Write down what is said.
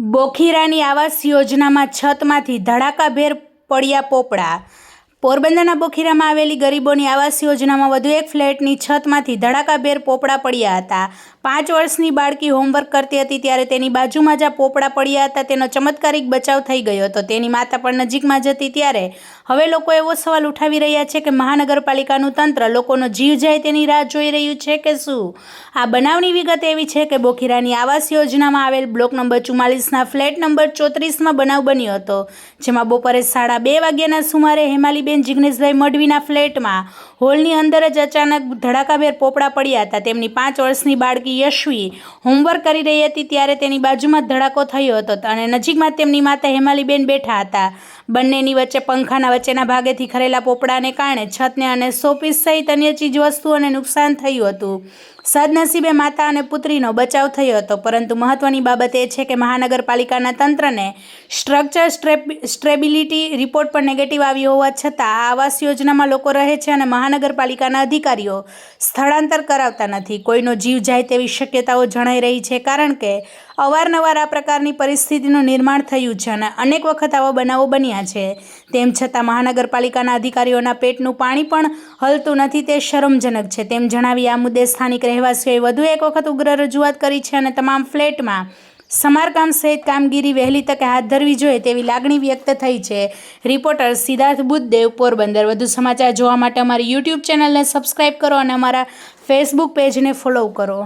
બોખીરાની આવાસ યોજનામાં છતમાંથી ધડાકાભેર પડ્યા પોપડા પોરબંદરના બોખીરામાં આવેલી ગરીબોની આવાસ યોજનામાં વધુ એક ફ્લેટની છતમાંથી ધડાકાભેર પોપડા પડ્યા હતા. પાંચ વર્ષની બાળકી હોમવર્ક કરતી હતી ત્યારે તેની બાજુમાં જ આ પોપડા પડ્યા હતા. તેનો ચમત્કારિક બચાવ થઈ ગયો હતો. તેની માતા પણ નજીકમાં જ હતી ત્યારે. હવે લોકો એવો સવાલ ઉઠાવી રહ્યા છે કે મહાનગરપાલિકાનું તંત્ર લોકોનો જીવ જાય તેની રાહ જોઈ રહ્યું છે કે શું? આ બનાવની વિગત એવી છે કે બોખીરાની આવાસ યોજનામાં આવેલ બ્લોક નંબર ચુમ્માલીસના ફ્લેટ નંબર ચોત્રીસમાં બનાવ બન્યો હતો, જેમાં બપોરે સાડા બે વાગ્યાના સુમારે હેમાલીબેન જિગ્નેશભાઈ મડવીના ફ્લેટમાં. હોલની અંદર જ અચાનક ધડાકાભેર પોપડા પડ્યા હતા. તેમની પાંચ વર્ષની બાળકી યશવી હોમવર્ક કરી રહી હતી, ત્યારે તેની બાજુમાં જ ધડાકો થયો હતો અને નજીકમાં તેમની માતા હેમાલીબેન બેઠા હતા. બંનેની વચ્ચે પંખાના વચ્ચેના ભાગેથી ખરેલા પોપડાને કારણે છતને અને શોપીસ સહિત અન્ય ચીજવસ્તુઓને નુકસાન થયું હતું. સદનસીબે માતા અને પુત્રીનો બચાવ થયો હતો, પરંતુ મહત્વની બાબત એ છે કે મહાનગરપાલિકાના તંત્રને સ્ટ્રક્ચર સ્ટ્રેબિલિટી રિપોર્ટ પર નેગેટિવ આવ્યો હોવા છતાં આ આવાસ યોજનામાં લોકો રહે છે અને મહાનગરપાલિકાના અધિકારીઓ સ્થળાંતર કરાવતા નથી. કોઈનો જીવ જાય તેવી શક્યતાઓ જણાઈ રહી છે કારણ કે અવારનવાર આ પ્રકારની પરિસ્થિતિનું નિર્માણ થયું છે અને અનેક વખત આવા બનાવો બન્યા છે. તેમ છતાં મહાનગરપાલિકાના અધિકારીઓના પેટનું પાણી પણ હલતું નથી, તે શરમજનક છે. તેમ જણાવી આ મુદ્દે સ્થાનિક રહેવાસીઓએ વધુ એક વખત ઉગ્ર રજૂઆત કરી છે અને તમામ ફ્લેટમાં સમારકામ સહિત કામગીરી વહેલી તકે હાથ ધરવી જોઈએ તેવી લાગણી વ્યક્ત થઈ છે. રિપોર્ટર સિદ્ધાર્થ બુદ્ધદેવ, પોરબંદર. વધુ સમાચાર જોવા માટે અમારી યુટ્યુબ ચેનલને સબસ્ક્રાઈબ કરો અને અમારા ફેસબુક પેજને ફોલો કરો.